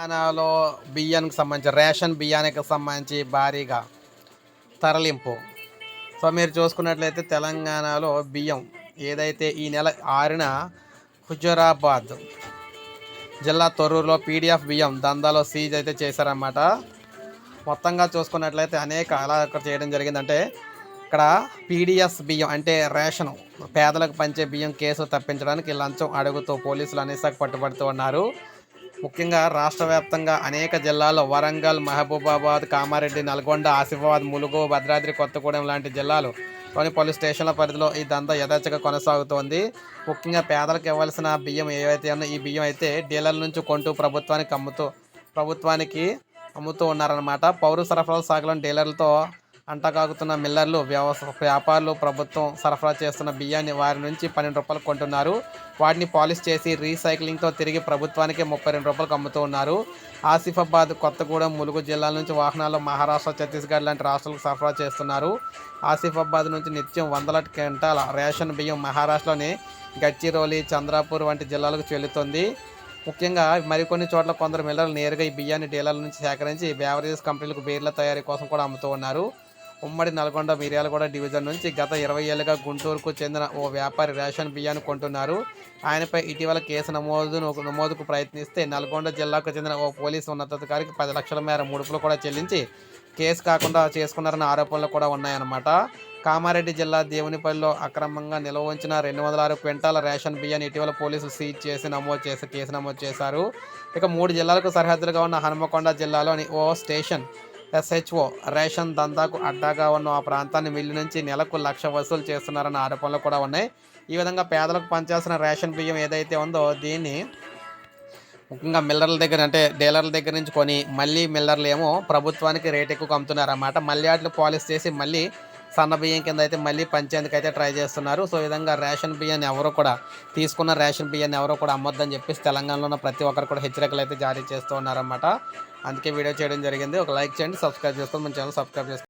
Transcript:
తెలంగాణలో బియ్యానికి సంబంధించి రేషన్ బియ్యానికి సంబంధించి భారీగా తరలింపు. సో మీరు చూసుకున్నట్లయితే తెలంగాణలో బియ్యం ఏదైతే ఈ నెల ఆరున హుజరాబాద్ జిల్లా తొర్రూరులో పీడిఎఫ్ బియ్యం దందాలో సీజ్ అయితే చేశారన్నమాట. మొత్తంగా చూసుకున్నట్లయితే అనేక అలా చేయడం జరిగిందంటే ఇక్కడ పీడిఎస్ బియ్యం అంటే రేషన్ పేదలకు పంచే బియ్యం కేసు తప్పించడానికి లంచం అడుగుతూ పోలీసులు అనేసాకు పట్టుబడుతూ ఉన్నారు. ముఖ్యంగా రాష్ట్ర వ్యాప్తంగా అనేక జిల్లాల్లో వరంగల్ మహబూబాబాద్ కామారెడ్డి నల్గొండ ఆసిఫాబాద్ ములుగు భద్రాద్రి కొత్తగూడెం లాంటి జిల్లాలు. లోని పలు స్టేషన్ల పరిధిలో ఈ దందా యథేచ్ఛగా కొనసాగుతోంది. ముఖ్యంగా పేదలకు ఇవ్వాల్సిన బియ్యం ఏవైతే ఉన్నా ఈ బియ్యం అయితే డీలర్ల నుంచి కొంటూ ప్రభుత్వానికి అమ్ముతూ ప్రభుత్వానికి అమ్ముతూ ఉన్నారన్నమాట. పౌర సరఫరాల శాఖలోని డీలర్లతో అంటకాగుతున్న మిల్లర్లు వ్యవస్థ వ్యాపారులు ప్రభుత్వం సరఫరా చేస్తున్న బియ్యాన్ని వారి నుంచి పన్నెండు రూపాయలు కొంటున్నారు. వాటిని పాలిష్ చేసి రీసైక్లింగ్తో తిరిగి ప్రభుత్వానికి ముప్పై రెండు రూపాయలకు అమ్ముతూ ఉన్నారు. ఆసిఫాబాద్ కొత్తగూడెం ములుగు జిల్లాల నుంచి వాహనాలు మహారాష్ట్ర ఛత్తీస్గఢ్ లాంటి రాష్ట్రాలకు సరఫరా చేస్తున్నారు. ఆసిఫాబాద్ నుంచి నిత్యం వందల క్వింటాల రేషన్ బియ్యం మహారాష్ట్రలోని గడ్చిరోలి చంద్రాపూర్ వంటి జిల్లాలకు చెల్లుతుంది. ముఖ్యంగా మరికొన్ని చోట్ల కొందరు మిల్లర్లు నేరుగా ఈ బియ్యాన్ని డీలర్ల నుంచి సేకరించి బేవరేజెస్ కంపెనీలకు బీర్ల తయారీ కోసం కూడా అమ్ముతూ ఉన్నారు. ఉమ్మడి నల్గొండ మిర్యాలగూడ డివిజన్ నుంచి గత ఇరవై ఏళ్ళుగా గుంటూరుకు చెందిన ఓ వ్యాపారి రేషన్ బియ్యాన్ని కొంటున్నారు. ఆయనపై ఇటీవల కేసు నమోదు నమోదుకు ప్రయత్నిస్తే నల్గొండ జిల్లాకు చెందిన ఓ పోలీసు ఉన్నతాధికారికి పది లక్షల మేర ముడుపులు కూడా చెల్లించి కేసు కాకుండా చేసుకున్నారన్న ఆరోపణలు కూడా ఉన్నాయన్నమాట. కామారెడ్డి జిల్లా దేవునిపల్లిలో అక్రమంగా నిల్వ ఉంచిన రెండు వందల ఆరు క్వింటాల రేషన్ బియ్యాన్ని ఇటీవల పోలీసులు సీజ్ చేసి నమోదు చేసి కేసు నమోదు చేశారు. ఇక మూడు జిల్లాలకు సరిహద్దులుగా ఉన్న హనుమకొండ జిల్లాలోని ఓ స్టేషన్ ఎస్హెచ్ఓ రేషన్ దందాకు అడ్డాగా ఉన్న ఆ ప్రాంతాన్ని మిల్లు నుంచి నెలకు లక్ష వసూలు చేస్తున్నారన్న ఆరోపణలు కూడా ఉన్నాయి. ఈ విధంగా పేదలకు పంచాల్సిన రేషన్ బియ్యం ఏదైతే ఉందో దీన్ని ముఖ్యంగా మిల్లర్ల దగ్గర అంటే డీలర్ల దగ్గర నుంచి కొని మళ్ళీ మిల్లర్లు ఏమో ప్రభుత్వానికి రేట్ ఎక్కువ అమ్ముతున్నారన్నమాట. మళ్ళీ వాటిని పాలిష్ చేసి మళ్ళీ సన్న బియ్యం కింద అయితే మళ్ళీ పంచేందుకు అయితే ట్రై చేస్తున్నారు. సో విధంగా రేషన్ బియ్యాన్ని ఎవరు కూడా తీసుకున్న రేషన్ బియ్యాన్ని ఎవరు కూడా అమ్మొద్దని చెప్పేసి తెలంగాణలో ఉన్న ప్రతి ఒక్కరు కూడా హెచ్చరికలు అయితే జారీ చేస్తూ ఉన్నారన్నమాట. అందుకే వీడియో చేయడం జరిగింది. ఒక లైక్ చేయండి సబ్స్క్రైబ్ చేసుకోండి. మన ఛానల్ సబ్స్క్రైబ్ చేసుకోండి.